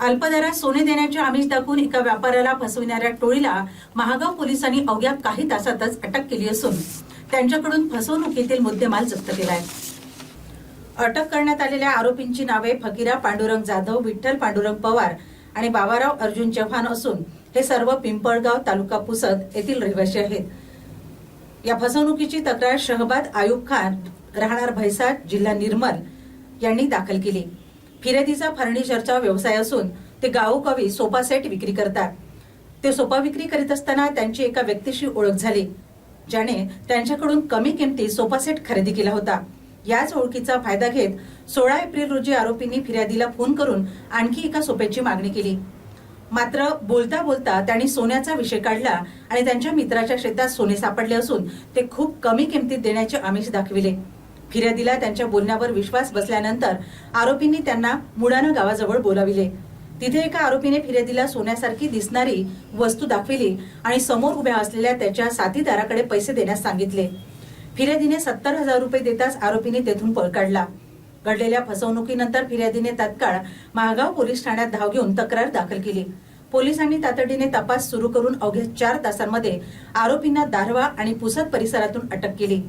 अल्पदरात सोने देण्याचे आमिष दाखवून एका व्यापाऱ्याला फसविणाऱ्या टोळीला महागाव पोलिसांनी अवघ्या काही तासातच अटक केली असून त्यांच्याकडून फसवणुकीतील मुद्देमाल जप्त केलाय. अटक करण्यात आलेल्या आरोपींची नावे फकीरा पांडुरंग जाधव विठ्ठल पांडुरंग पवार आणि बाबाराव अर्जुन चव्हाण असून हे सर्व पिंपळगाव तालुका पुसद येथील रहिवासी आहेत. या फसवणुकीची तक्रार शहबाद आयुब खान राहणार भैसाट जिल्हा निर्मल यांनी दाखल केली. फिर्यादीचा फर्निचरचा व्यवसाय असून ते गावोगावी सोफा सेट विक्री करतात. ते सोफा विक्री करीत असताना त्यांची एका व्यक्तीशी ओळख झाली ज्याने त्यांच्याकडून कमी किमतीत सोफा सेट खरेदी केला होता. याच ओळखीचा फायदा घेत सोळा एप्रिल रोजी आरोपींनी फिर्यादीला फोन करून आणखी एका सोप्याची मागणी केली. मात्र बोलता बोलता त्यांनी सोन्याचा विषय काढला आणि त्यांच्या मित्राच्या शेतात सोने सापडले असून ते खूप कमी किमतीत देण्याचे आमिष दाखविले. फिर्यादीला त्यांच्या बोलण्यावर विश्वास बसल्यानंतर आरोपींनी त्यांना मुडानं गावाजवळ बोलाविले. तिथे एका आरोपीने फिर्यादीला सोन्यासारखी दिसणारी वस्तू दाखविली आणि समोर उभ्या असलेल्या त्याच्या साथीदाराकडे पैसे देण्यास सांगितले. फिर्यादीने सत्तर हजार रुपये देताच आरोपीने तेथून पळ काढला. घडलेल्या फसवणुकीनंतर फिर्यादीने तात्काळ महागाव पोलीस ठाण्यात धाव घेऊन तक्रार दाखल केली. पोलिसांनी तातडीने तपास सुरू करून अवघ्या चार तासांमध्ये आरोपींना दारवा आणि पुसद परिसरातून अटक केली.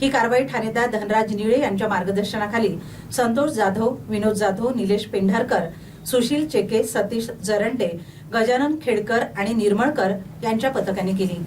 ही कारवाई ठाणेदार धनराज निळे यांच्या मार्गदर्शनाखाली. संतोष जाधव विनोद जाधव निलेश पेंढारकर सुशील चेके सतीश जरंडे गजानन खेडकर आणि निर्मळकर यांच्या पथकाने केली.